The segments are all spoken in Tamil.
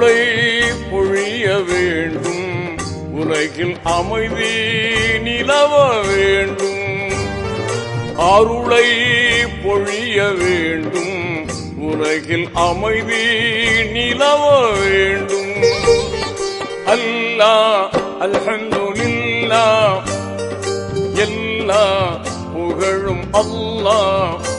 அருளை பொழிய வேண்டும். உலகில் அமைதி நிலவ வேண்டும். அருளை பொழிய வேண்டும். உலகில் அமைதி நிலவ வேண்டும். அல்லா அல்ஹம்துலில்லாஹ் எல்லா புகழும் அல்லாஹ்.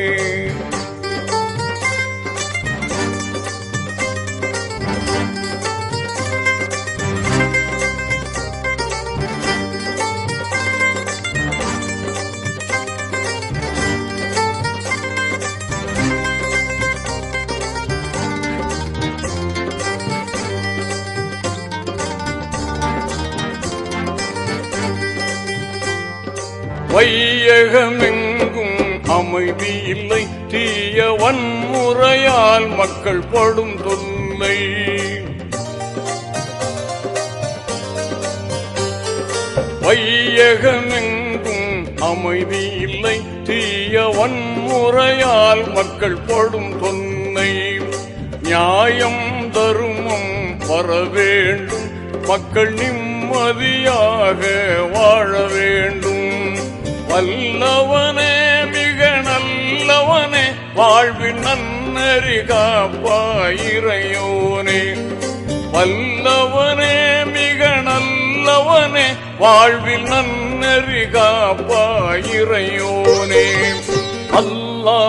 வையகமெங்கும் அமைதி இல்லை தீய வன்முறையால் மக்கள் படும் தொல்லை. வையகமெங்கும் அமைதி இல்லை தீய வன்முறையால் மக்கள் படும் தொன்னை நியாயம் தருமம் வர வேண்டும் மக்கள் நிம்மதியாக வாழ வேண்டும். வல்லவனே மிக நல்லவனே வாழ்வின் நன்னறி காப்பாயிரையோனே வல்லவனே மிக நல்லவனே வாழ்வில் நன்னறி காப்பாயிரையோனே அல்லா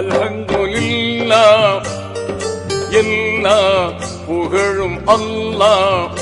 அல்ஹம்துலில்லாஹ். எல்லா புகழும் அல்லாஹ்.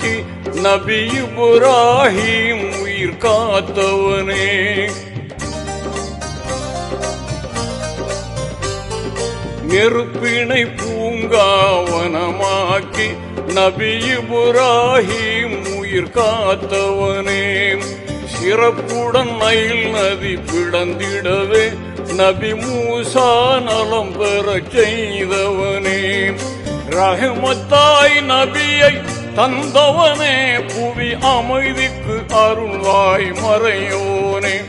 பூங்காவனமாக்கி நபி புராஹிம் உயிர் காத்தவனே. நெருப்பினை பூங்காவனமாக்கி நபி புராஹிம் உயிர் காத்தவனே. சிறப்புடன் மயில் நதி பிளந்திடவே நபி மூசா நலம் பெற செய்தவனே. ரஹமத்தாய் நபியை தந்தவனே புவி அமைதிக்கு அருள்வாய் மறையோனே.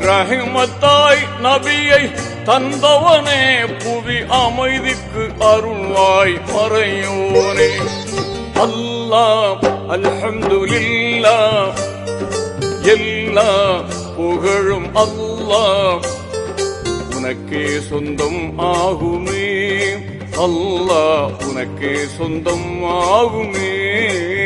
ரஹிமத்தாய் நபியை தந்தவனே புவி அமைதிக்கு அருள்வாய் மறையோனே. அல்லா அல்ஹம்துலில்லாஹ். எல்லா புகழும் அல்லாஹ். உனக்கே சொந்தம் ஆகுமே. அல்லாஹ் உனக்கே சொந்தம் ஆகுமே.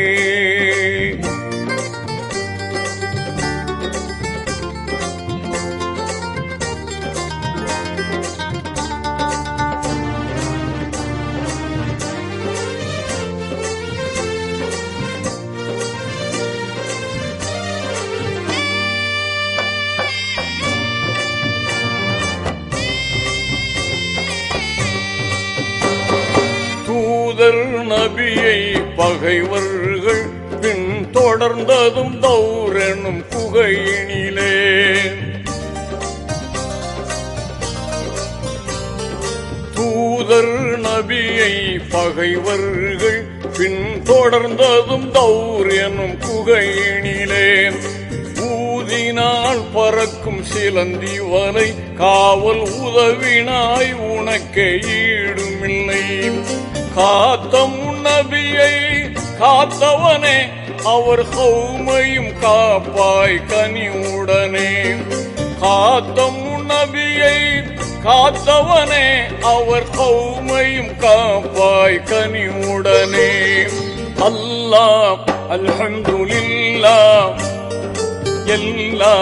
நபியை பகைவர்கள் பின் தொடர்ந்ததும் தௌரெனும் குகையினிலே தூதர் நபியை பகைவர்கள் பின் தொடர்ந்ததும் தௌர் எனும் குகையினிலே ஊதினால் பறக்கும் சிலந்தி வரை காவல் உதவினாய் உனக்கே ஈடுமில்லை. காத்த முன்னபியை காத்தவனே அவர் கௌமையும் காப்பாய் கனிவுடனே. காத்த முன்னபியை காத்தவனே அவர் கௌமையும் காப்பாய் கனிவுடனே. அல்லாஹ் அல்ஹம்துலில்லாஹ் எல்லா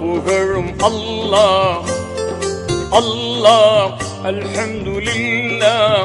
புகழும் அல்லாஹ் அல்லாஹ் அல்ஹம்துலில்லாஹ்.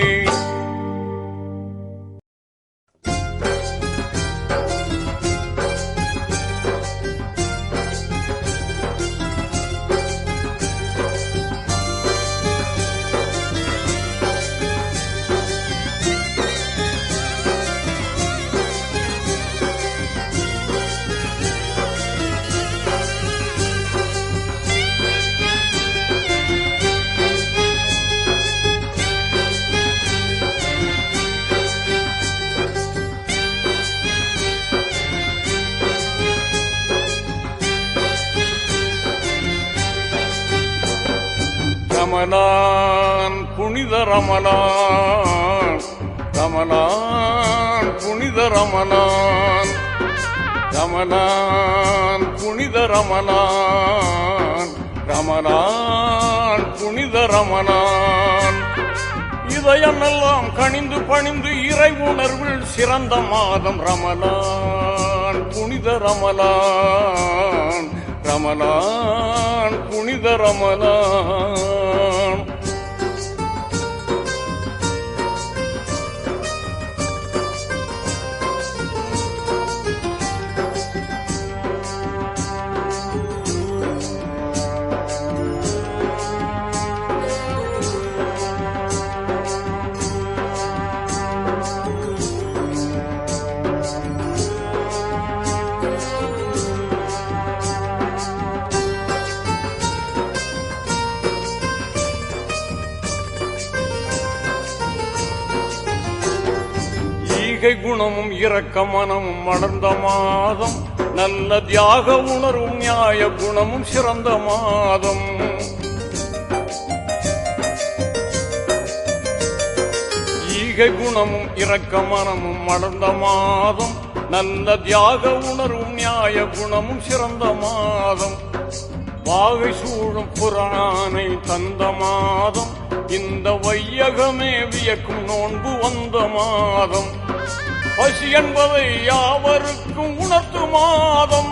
ரமணான் புனித ரமணான். ரமணான் புனித ரமணான். ரமணான் புனித ரமணான். ரமணான் புனித ரமணான். இதயமெல்லாம் கணிந்து பணிந்து இறை உணர்வில் சிறந்த மாதம் ரமணான் புனித ரமலான் ரமணான் புனித ரமணான். ஈகை குணமும் இரக்க மனமும் மலர்ந்த மாதம். நல்ல தியாக உணர்வும் நியாய குணமும் சிறந்த மாதம். ஈகை குணமும் இரக்க மனமும் மலர்ந்த மாதம். நல்ல தியாக உணர்வும் நியாய குணமும் சிறந்த மாதம். வாகை சூழும் புறானை தந்த மாதம். இந்த வையகமே வியக்கும் நோன்பு வந்த மாதம். பசி என்பதை யாவருக்கும் உணர்த்து மாதம்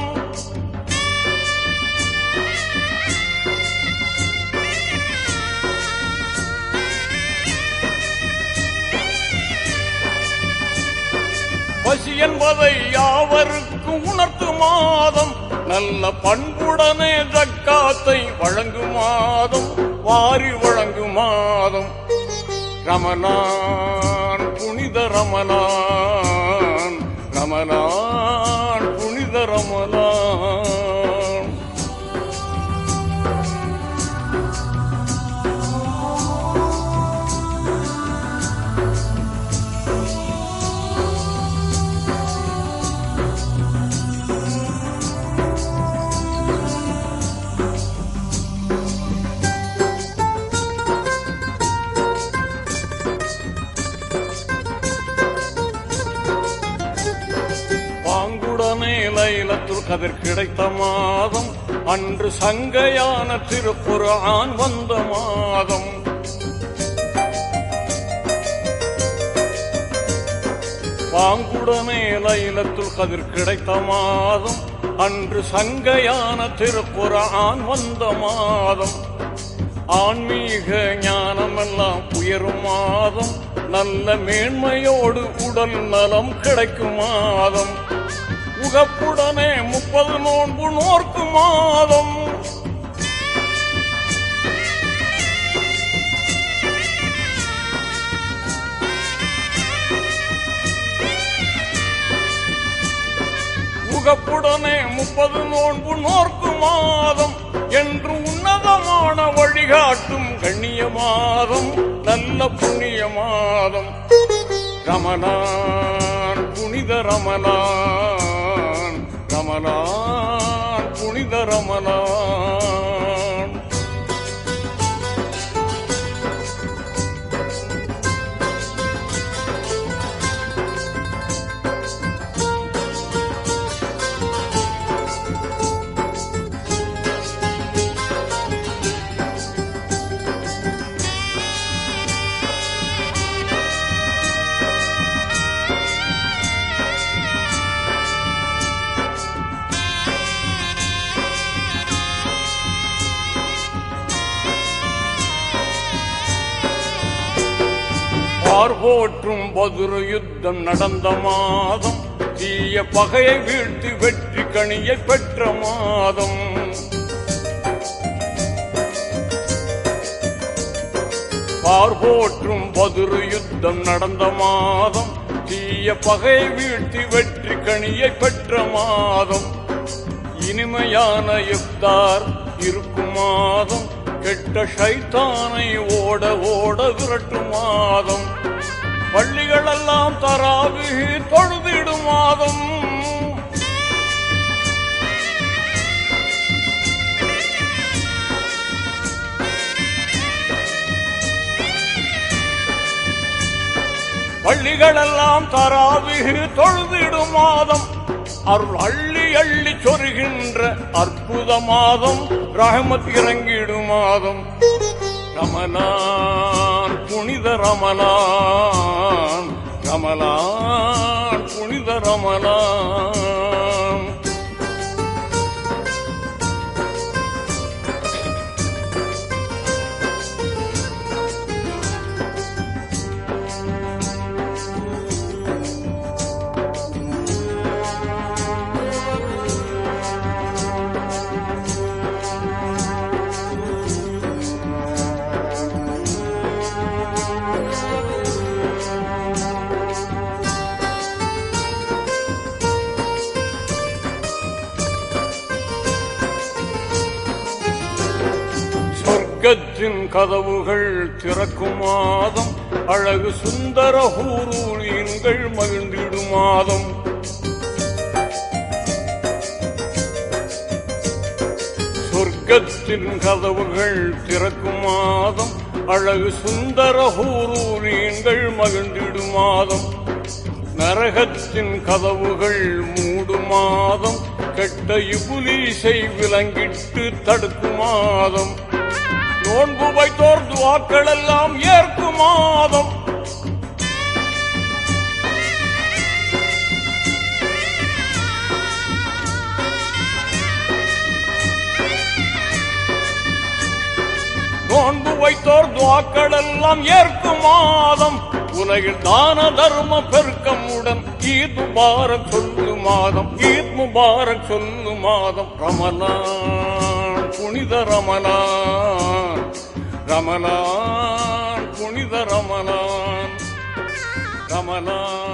பசி என்பதை யாவருக்கும் உணர்த்து மாதம் நல்ல பண்புடனே ஜக்காத்தை வழங்கும் மாதம் வாரி வழங்கும் மாதம் ரமணான் புனித ரமணான். ரமலான் புனித ரமலான் கதிர் கிடைத்த மாதம் அன்று சங்கையான திருப்புரான் வந்த மாதம். பாங்குடனே லைலத்துள் கதிர் கிடைத்த மாதம் அன்று சங்கையான திருப்புரான் வந்த மாதம். ஆன்மீக ஞானமெல்லாம் உயரும் மாதம் நல்ல மேன்மையோடு உடல் நலம் கிடைக்கும் மாதம். உகப்புடனே முப்பது நோன்பு நோர்க்கு மாதம். உகப்புடனே முப்பது நோன்பு நோர்க்கு மாதம். என்று உன்னதமான வழிகாட்டும் கண்ணிய மாதம் நல்ல புண்ணிய மாதம். ரமணான் புனித ரமணான். ரமணான் புனித பார்போற்றும் பதுரு யுத்தம் நடந்த மாதம் தீய பகையை வீழ்த்தி வெற்றி கணியை பெற்ற மாதம். பார்போற்றும் பதுரு யுத்தம் நடந்த மாதம் தீய பகையை வீழ்த்தி வெற்றி கணியை பெற்ற மாதம். இனிமையான இஃப்தார் இருக்கும் மாதம் கெட்ட ஷைத்தானை ஓட ஓட விரட்டும் மாதம். பள்ளிகளெல்லாம் தராவி தொழுதிடும் மாதம். பள்ளிகளெல்லாம் தராவி தொழுதிடும் மாதம். அருள் அள்ளி அள்ளி சொருகின்ற அற்புத மாதம். ரஹமத் இறங்கிடும் மாதம். ரமலான் புனித ரமணான். கமலான் புனித ரமணான். கதவுகள் திறக்கும் மாதம் அழகு சுந்தர ஹூரூரியன்கள் மகிழ்ந்திடும் மாதம் சொர்க்கத்தின் கதவுகள் திறக்கும் மாதம் அழகு சுந்தர ஹூரூரியன்கள் மகிழ்ந்திடும் மாதம் நரகத்தின் கதவுகள் மூடும் மாதம் கெட்ட இபுலீசை விலங்கிட்டு தடுக்கும் மாதம் நோன்பு வைத்தோர் துவாக்கள் எல்லாம் ஏற்கும் மாதம். நோன்பு வைத்தோர் துவாக்கள் எல்லாம் ஏற்கும் மாதம். உலகில் தான தர்ம பெருக்கம் உடன் ஈத் முபாரக் சொல்லு மாதம். ஈத் முபாரக் சொல்லு மாதம். ரமலான் புனித ரமலான் ரமலான் புனித ரமலான் ரமலான்